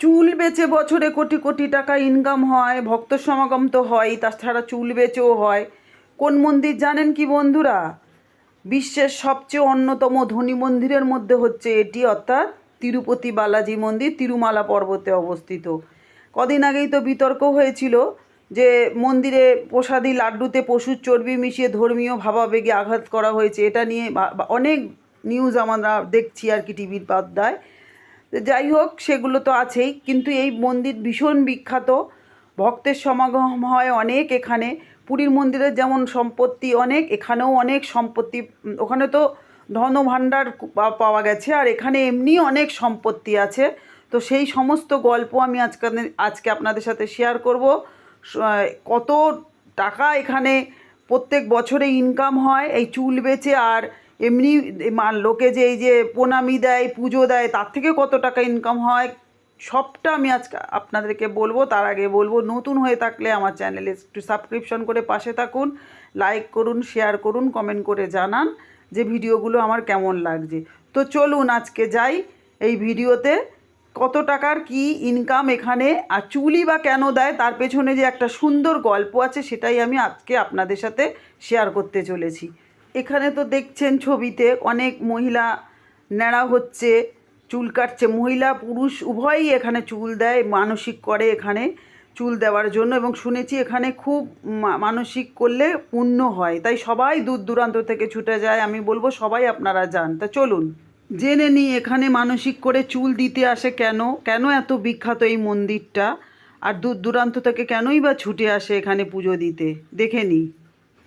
চুল বেচে বছরে কোটি কোটি টাকা ইনকাম হয়, ভক্ত সমাগম তো হয় তাছাড়া চুল বেচেও হয়। কোন মন্দির জানেন কি বন্ধুরা? বিশ্বের সবচেয়ে অন্যতম ধনী মন্দিরের মধ্যে হচ্ছে এটি, অর্থাৎ তিরুপতি বালাজি মন্দির, তিরুমালা পর্বতে অবস্থিত। কদিন আগেই তো বিতর্ক হয়েছিল যে মন্দিরে প্রসাদী লাড্ডুতে পশুর চর্বি মিশিয়ে ধর্মীয় ভাবাবেগে আঘাত করা হয়েছে। এটা নিয়ে অনেক নিউজ আমরা দেখছি আর কি টিভির পর্দায়। যাই হোক, সেগুলো তো আছেই। কিন্তু এই মন্দির ভীষণ বিখ্যাত। ভক্তের সমাগম হয় অনেক এখানে। পুরীর মন্দিরের যেমন সম্পত্তি অনেক, এখানেও অনেক সম্পত্তি। ওখানে তো ধনভাণ্ডার পাওয়া গেছে। আর এখানে এমনি অনেক সম্পত্তি আছে। তো সেই সমস্ত গল্প আমি আজকে আজকে আপনাদের সাথে শেয়ার করব। কত টাকা এখানে প্রত্যেক বছরে ইনকাম হয়, এই চুল বেচে আর এমনি লোকে যে এই যে প্রণামি দেয়, পুজো দেয়, তার থেকে কত টাকা ইনকাম হয়? সবটা আমি আজকে আপনাদেরকে বলব, তার আগে বলব, নতুন হয়ে থাকলে আমার চ্যানেলে একটু সাবস্ক্রিপশন করে পাশে থাকুন লাইক করুন শেয়ার করুন কমেন্ট করে জানান যে ভিডিওগুলো আমার কেমন লাগছে। তো চলুন আজকে যাই এই ভিডিওতে, কত টাকার কি ইনকাম এখানে, আর চুলি বা কেন দেয়, তার পেছনে যে একটা সুন্দর গল্প আছে, সেটাই আমি আজকে আপনাদের সাথে শেয়ার করতে চলেছি। এখানে তো দেখছেন ছবিতে অনেক মহিলা ন্যাড়া হচ্ছে, চুল কাটছে। মহিলা, পুরুষ উভয়ই এখানে চুল দেয়, মানসিক করে এখানে চুল দেওয়ার জন্য এবং শুনেছি এখানে খুব মানসিক করলে পুণ্য হয়। তাই সবাই দূর দূরান্ত থেকে ছুটে যায়, আমি বলব সবাই আপনারা যান। তা চলুন। জেনে নিই এখানে মানসিক করে চুল দিতে আসে কেন? কেন এত বিখ্যাত এই মন্দিরটা? আর দূর দূরান্ত থেকে কেনই বা ছুটে আসে এখানে পুজো দিতে? দেখে নিই।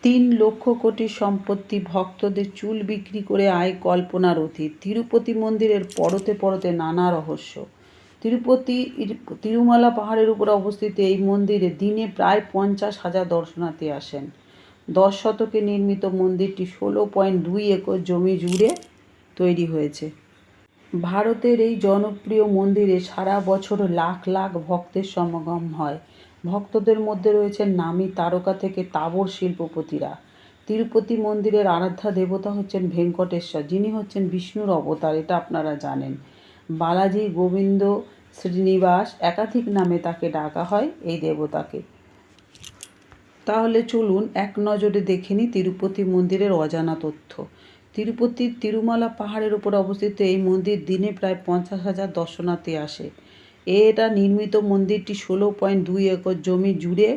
তিন লক্ষ কোটি সম্পত্তি ভক্তদের চুল বিক্রি করে আয় কল্পনার অতীত। তিরুপতি মন্দিরের পরতে পরতে নানা রহস্য। তিরুপতি তিরুমালা পাহাড়ের উপর অবস্থিত এই মন্দিরে দিনে প্রায় পঞ্চাশ হাজার দর্শনার্থী আসেন। দশ শতকে নির্মিত মন্দিরটি ষোলো পয়েন্ট দুই একর জমি জুড়ে তৈরি হয়েছে। ভারতের এই জনপ্রিয় মন্দিরে সারা বছর লাখ লাখ ভক্তের সমাগম হয়। ভক্তদের মধ্যে রয়েছে নামী তারকা থেকে তাবর শিল্পপতিরা। তিরুপতি মন্দিরের আরাধ্যা দেবতা হচ্ছেন ভেঙ্কটেশ্বর, যিনি হচ্ছেন বিষ্ণুর অবতার, এটা আপনারা জানেন। বালাজি গোবিন্দ শ্রীনিবাস একাধিক নামে তাকে ডাকা হয় এই দেবতাকে। তাহলে চলুন এক নজরে দেখে নিই তিরুপতি মন্দিরের অজানা তথ্য। তিরুপতির তিরুমালা পাহাড়ের উপর অবস্থিত এই মন্দির দিনে প্রায় পঞ্চাশ হাজার দর্শনার্থী আসে। এটা নির্মিত মন্দিরটি ষোলো পয়েন্ট দুই একর জমি জুড়ে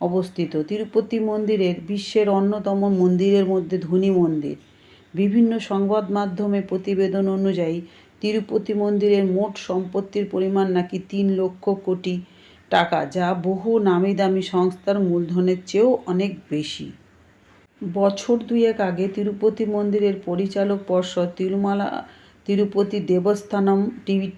অবস্থিত। তিরুপতি মন্দিরের বিশ্বের অন্যতম মন্দিরের মধ্যে ধনী মন্দির। বিভিন্ন সংবাদ মাধ্যমে প্রতিবেদন অনুযায়ী, তিরুপতি মন্দিরের মোট সম্পত্তির পরিমাণ নাকি তিন লক্ষ কোটি টাকা, যা বহু নামি দামি সংস্থার মূলধনের চেয়েও অনেক বেশি। বছর দুয়েক আগে তিরুপতি মন্দিরের পরিচালক পর্ষদ তিরুমালা তিরুপতি দেবস্থানম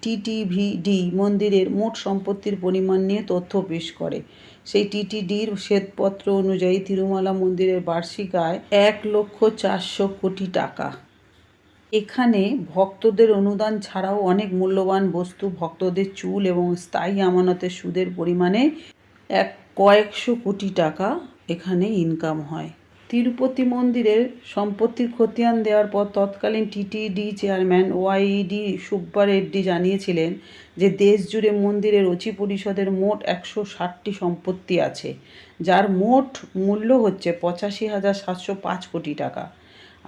টিটিভিডি মন্দিরের মোট সম্পত্তির পরিমাণ নিয়ে তথ্য পেশ করে। সেই টিটিডির শ্বেতপত্র অনুযায়ী তিরুমালা মন্দিরের বার্ষিক আয় এক লক্ষ চারশো কোটি টাকা। এখানে ভক্তদের অনুদান ছাড়াও অনেক মূল্যবান বস্তু, ভক্তদের চুল এবং স্থায়ী আমানতের সুদের পরিমাণে এক কয়েকশো কোটি টাকা এখানে ইনকাম হয়। তিরুপতি মন্দিরের সম্পত্তির খতিয়ান দেওয়ার পর তৎকালীন TTD chairman YD Subba Reddy জানিয়েছিলেন যে দেশ জুড়ে মন্দিরের অচি পরিষদের মোট একশো ষাটটি সম্পত্তি আছে, যার মোট মূল্য হচ্ছে পঁচাশি হাজার সাতশো পাঁচ কোটি টাকা।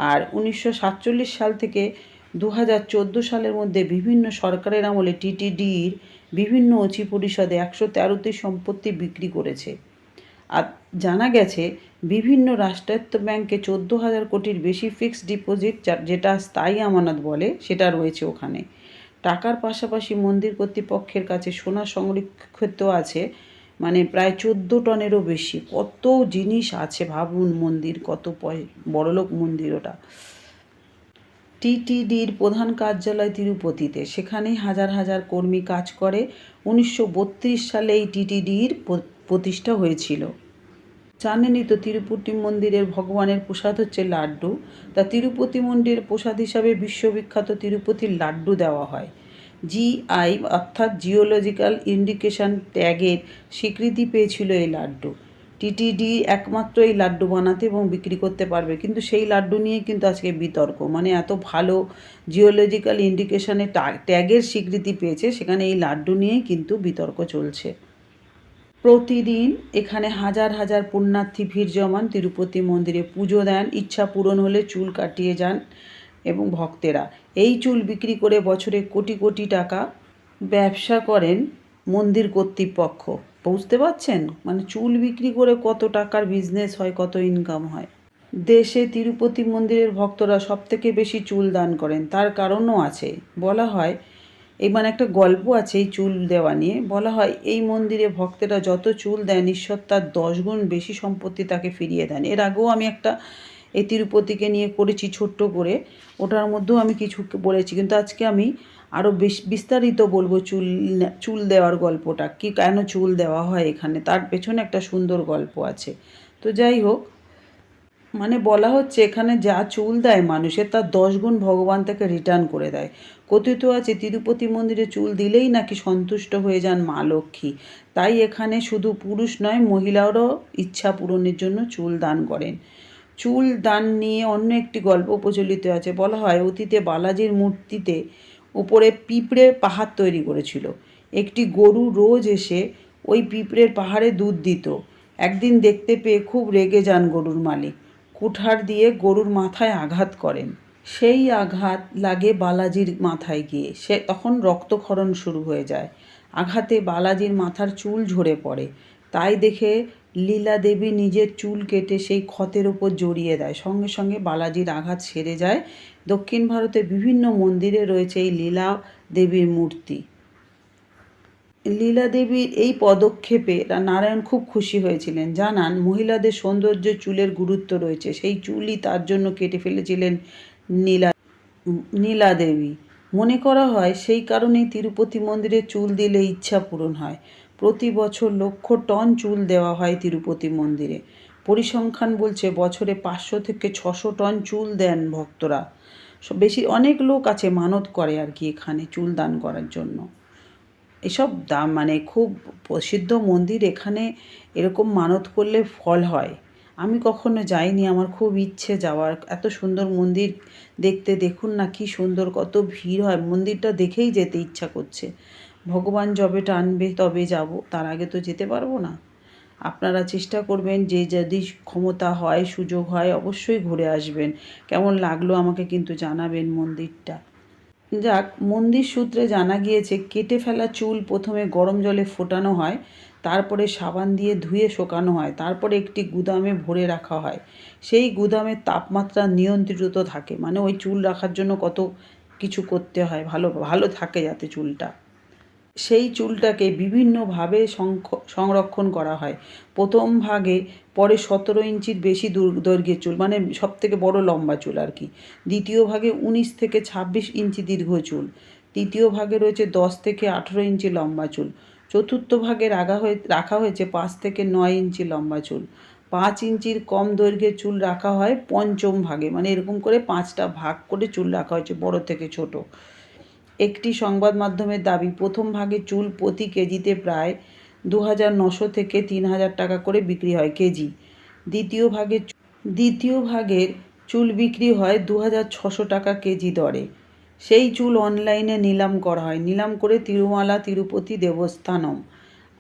আর উনিশশো সাতচল্লিশ সাল থেকে দু হাজার চোদ্দ সালের মধ্যে বিভিন্ন সরকারের আমলে টিটিডির বিভিন্ন অচি পরিষদে একশো তেরোটি সম্পত্তি বিক্রি করেছে। আর জানা গেছে, বিভিন্ন রাষ্ট্রায়ত্ত ব্যাংকে চোদ্দ হাজার কোটির বেশি ফিক্সড ডিপোজিট যেটা স্থায়ী আমানত বলে, সেটা রয়েছে ওখানে। টাকার পাশাপাশি মন্দির কর্তৃপক্ষের কাছে সোনা সংরক্ষিত আছে মানে প্রায় চোদ্দ টনেরও বেশি। কত জিনিস আছে ভাবুন মন্দির, কত পয়, বড়লোক মন্দির ওটা। টিটিডির প্রধান কার্যালয় তিরুপতিতে, সেখানেই হাজার হাজার কর্মী কাজ করে। উনিশশো বত্রিশ সালে এই টিটিডির প্রতিষ্ঠা হয়েছিল। জানেনই তো তিরুপতি মন্দিরের ভগবানের প্রসাদ হচ্ছে লাড্ডু। তা তিরুপতি মন্দিরের প্রসাদ হিসাবে বিশ্ববিখ্যাত তিরুপতির লাড্ডু দেওয়া হয়। জিআই অর্থাৎ জিওলজিক্যাল ইন্ডিকেশন ট্যাগের স্বীকৃতি পেয়েছিল এই লাড্ডু। টিটিডি একমাত্র এই লাড্ডু বানাতে এবং বিক্রি করতে পারবে। কিন্তু সেই লাড্ডু নিয়ে কিন্তু আজকে বিতর্ক। মানে এত ভালো জিওলজিক্যাল ইন্ডিকেশনে ট্যাগের স্বীকৃতি পেয়েছে, সেখানে এই লাড্ডু নিয়েই কিন্তু বিতর্ক চলছে। প্রতিদিন এখানে হাজার হাজার পুণ্যার্থী ভিড় জমান তিরুপতি মন্দিরে পুজো দেন, ইচ্ছা পূরণ হলে চুল কাটিয়ে যান এবং ভক্তেরা। এই চুল বিক্রি করে বছরে কোটি কোটি টাকা ব্যবসা করেন মন্দির কর্তৃপক্ষ। বুঝতে পারছেন? মানে চুল বিক্রি করে কত টাকার বিজনেস হয়, কত ইনকাম হয়। দেশে তিরুপতি মন্দিরের ভক্তরা সব থেকে বেশি চুল দান করেন, তার কারণও আছে। বলা হয় এই মানে একটা গল্প আছে এই চুল দেওয়া নিয়ে। বলা হয়, এই মন্দিরে ভক্তেরা যত চুল দেয় ঈশ্বর তার দশ গুণ বেশি সম্পত্তি তাকে ফিরিয়ে দেন। এর আগেও আমি একটা এই তিরুপতিকে নিয়ে করেছি ছোট্ট করে। ওটার মধ্যেও আমি কিছু বলেছি, কিন্তু আজকে আমি আরও বেশ বিস্তারিত বলব চুল চুল দেওয়ার গল্পটা। কি, কেন চুল দেওয়া হয় এখানে? তার পেছনে একটা সুন্দর গল্প আছে। তো যাই হোক মানে বলা হচ্ছে এখানে যা চুল দেয় মানুষের তার দশ গুণ ভগবান তাকে রিটার্ন করে দেয়। কথিত আছে তিরুপতি মন্দিরে চুল দিলেই নাকি সন্তুষ্ট হয়ে যান মা লক্ষ্মী। তাই এখানে শুধু পুরুষ নয়, মহিলারও ইচ্ছা পূরণের জন্য চুল দান করেন। চুল দান নিয়ে অন্য একটি গল্প প্রচলিত আছে। বলা হয়, অতীতে বালাজির মূর্তিতে উপরে পিঁপড়ে পাহাড় তৈরি করেছিল। একটি গরু রোজ এসে ওই পিঁপড়ের পাহাড়ে দুধ দিত। একদিন দেখতে পেয়ে খুব রেগে যান গরুর মালিক। কুঠার দিয়ে গরুর মাথায় আঘাত করেন। সেই আঘাত লাগে বালাজির মাথায় গিয়ে। সে তখন রক্তক্ষরণ শুরু হয়ে যায়। আঘাতে বালাজির মাথার চুল ঝরে পড়ে। তাই দেখে লীলা দেবী নিজের চুল কেটে সেই ক্ষতের ওপর জড়িয়ে দেয়। সঙ্গে সঙ্গে বালাজির আঘাত সেরে যায়। দক্ষিণ ভারতে বিভিন্ন মন্দিরে রয়েছে এই লীলা দেবীর মূর্তি। লীলা দেবীর এই পদক্ষেপে নারায়ণ খুব খুশি হয়েছিলেন। জানান, মহিলাদের সৌন্দর্য চুলের গুরুত্ব রয়েছে। সেই চুলই তার জন্য কেটে ফেলেছিলেন নীলা নীলা দেবী মনে করা হয়, সেই কারণেই তিরুপতি মন্দিরে চুল দিলে ইচ্ছা পূরণ হয়। প্রতি বছর লক্ষ টন চুল দেওয়া হয় তিরুপতি মন্দিরে। পরিসংখ্যান বলছে, বছরে পাঁচশো থেকে ছশো টন চুল দেন ভক্তরা। বেশি, অনেক লোক আছে মানত করে আর কি এখানে চুল দান করার জন্য। এসব দাম মানে খুব প্রসিদ্ধ মন্দির এখানে এরকম মানত করলে ফল হয়। আমি কখনো যাইনি, আমার খুব ইচ্ছে যাওয়ার। এত সুন্দর মন্দির দেখতে, দেখুন না কি সুন্দর, কত ভিড় হয়। মন্দিরটা দেখেই যেতে ইচ্ছা করছে। ভগবান যবে টানবে, তবে যাব। তার আগে তো যেতে পারব না। আপনারা চেষ্টা করবেন, যে যদি ক্ষমতা হয়, সুযোগ হয়, অবশ্যই ঘুরে আসবেন। কেমন লাগল আমাকে কিন্তু জানাবেন মন্দিরটা। যাক, মন্দির সূত্রে জানা গিয়েছে, কেটে ফেলা চুল প্রথমে গরম জলে ফোটানো হয়, তারপরে সাবান দিয়ে ধুয়ে শোকানো হয়, তারপরে একটি গুদামে ভরে রাখা হয়। সেই গুদামের তাপমাত্রা নিয়ন্ত্রিত থাকে মানে ওই চুল রাখার জন্য কত কিছু করতে হয়, ভালো ভালো থাকে যাতে চুলটা। সেই চুলটাকে বিভিন্নভাবে সংরক্ষণ করা হয়। প্রথম ভাগে, পরে সতেরো ইঞ্চির বেশি দূর- দৈর্ঘ্যের চুল মানে সব থেকে বড় লম্বা চুল আর কি। দ্বিতীয় ভাগে উনিশ থেকে ছাব্বিশ ইঞ্চি দীর্ঘ চুল। তৃতীয় ভাগে রয়েছে দশ থেকে আঠেরো ইঞ্চি লম্বা চুল। চতুর্থ ভাগে রাখা হয়ে, রাখা হয়েছে পাঁচ থেকে নয় ইঞ্চি লম্বা চুল। পাঁচ ইঞ্চির কম দৈর্ঘ্যের চুল রাখা হয় পঞ্চম ভাগে মানে এরকম করে পাঁচটা ভাগ করে চুল রাখা হয়েছে, বড় থেকে ছোট। একটি সংবাদ মাধ্যমের দাবি, প্রথম ভাগে চুল প্রতি কেজিতে প্রায় দু হাজার নশো থেকে তিন হাজার টাকা করে বিক্রি হয় কেজি। দ্বিতীয় ভাগে দ্বিতীয় ভাগের চুল বিক্রি হয় দু হাজার ছশো টাকা কেজি দরে। সেই চুল অনলাইনে নিলাম করা হয়। নিলাম করে তিরুমালা, তিরুপতি দেবস্থানম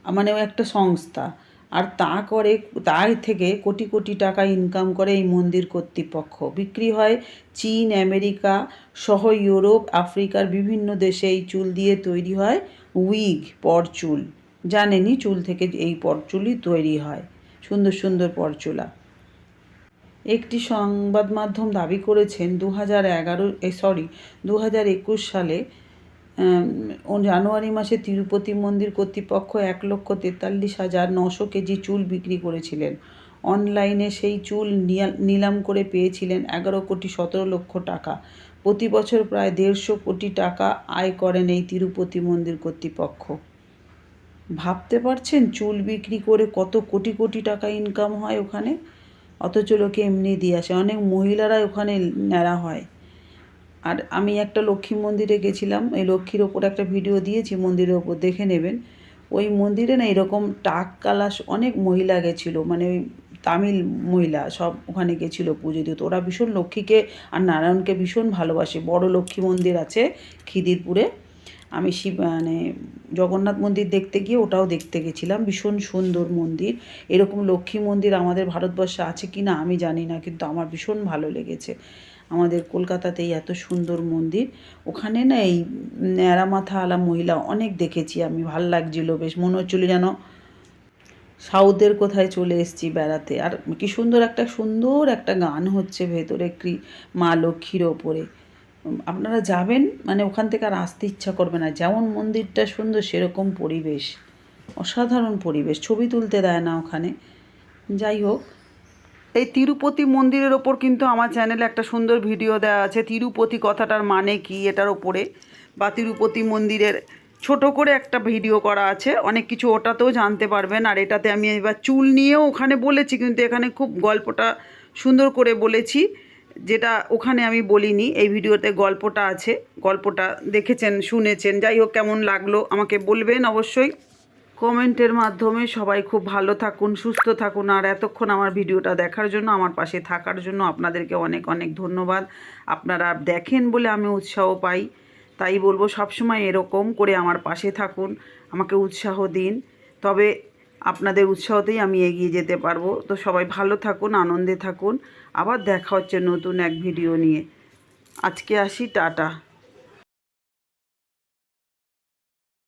মানে একটা সংস্থা। আর তা করে তার থেকে কোটি কোটি টাকা ইনকাম করে এই মন্দির কর্তৃপক্ষ। বিক্রি হয় চীন, আমেরিকা সহ ইউরোপ, আফ্রিকার বিভিন্ন দেশে এই চুল দিয়ে তৈরি হয় উইগ পরচুল জানেনই চুল থেকে এই পরচুলই তৈরি হয়, সুন্দর সুন্দর পরচুলা একটি সংবাদ মাধ্যম দাবি করেছেন দু হাজার এগারো সরি দু হাজার একুশ সালে জানুয়ারি মাসে তিরুপতি মন্দির কর্তৃপক্ষ এক লক্ষ তেতাল্লিশ হাজার নশো কেজি চুল বিক্রি করেছিলেন। অনলাইনে সেই চুল নিলাম করে পেয়েছিলেন এগারো কোটি সতেরো লক্ষ টাকা। প্রতি বছর প্রায় দেড়শো কোটি টাকা আয় করেন এই তিরুপতি মন্দির কর্তৃপক্ষ। ভাবতে পারছেন চুল বিক্রি করে কত কোটি কোটি টাকা ইনকাম হয় ওখানে? অথচ লোকে এমনি দিয়ে আসে। অনেক মহিলারা ওখানে নেড়া হয়। আর আমি একটা লক্ষ্মী মন্দিরে গেছিলাম, এই লক্ষ্মীর ওপর একটা ভিডিও দিয়েছি, মন্দিরের ওপর দেখে নেবেন। ওই মন্দিরে না এরকম টাক কালাস অনেক মহিলা গেছিল মানে ওই তামিল মহিলা সব ওখানে গেছিল পুজো দিতে। ওরা ভীষণ লক্ষ্মীকে আর নারায়ণকে ভীষণ ভালোবাসে। বড় লক্ষ্মী মন্দির আছে খিদিরপুরে। আমি শিব মানে জগন্নাথ মন্দির দেখতে গিয়ে ওটাও দেখতে গেছিলাম, ভীষণ সুন্দর মন্দির। এরকম লক্ষ্মী মন্দির আমাদের ভারতবর্ষে আছে কি না আমি জানি না, কিন্তু আমার ভীষণ ভালো লেগেছে। আমাদের কলকাতাতেই এত সুন্দর মন্দির। ওখানে না এই ন্যাড়া মাথাওয়ালা মহিলা অনেক দেখেছি আমি, ভালো লাগছিল বেশ। মনে হচ্ছিল যেন সাউথের কোথায় চলে এসেছি বেড়াতে। আর কি সুন্দর একটা সুন্দর একটা গান হচ্ছে ভেতরে কি মা লক্ষ্মীর ওপরে। আপনারা যাবেন? মানে ওখান থেকে আর আসতে ইচ্ছা করবে না। যেমন মন্দিরটা সুন্দর, সেরকম পরিবেশ। অসাধারণ পরিবেশ। ছবি তুলতে দেয় না ওখানে। যাই হোক এই তিরুপতি মন্দিরের ওপর কিন্তু আমার চ্যানেলে একটা সুন্দর ভিডিও দেওয়া আছে। তিরুপতি কথাটার মানে কি এটার ওপরে? বা তিরুপতি মন্দিরের ছোট করে একটা ভিডিও করা আছে। অনেক কিছু ওটাতেও জানতে পারবেন। আর এটাতে আমি এবার চুল নিয়েও ওখানে বলেছি, কিন্তু এখানে খুব গল্পটা সুন্দর করে বলেছি, যেটা ওখানে আমি বলিনি। এই ভিডিওতে গল্পটা আছে। গল্পটা দেখেছেন, শুনেছেন। যাই হোক, কেমন লাগল আমাকে বলবেন অবশ্যই। কমেন্টের মাধ্যমে সবাই খুব ভালো থাকুন, সুস্থ থাকুন। আর এতক্ষণ আমার ভিডিওটা দেখার জন্য, আমার পাশে থাকার জন্য আপনাদেরকে অনেক অনেক ধন্যবাদ। আপনারা দেখেন বলে আমি উৎসাহ পাই। তাই বলব সবসময় এরকম করে আমার পাশে থাকুন, আমাকে উৎসাহ দিন। তবে আপনাদের উৎসাহতেই আমি এগিয়ে যেতে পারব। তো সবাই ভালো থাকুন, আনন্দে থাকুন। আবার দেখা হচ্ছে নতুন এক ভিডিও নিয়ে। আজকে আসি, টাটা।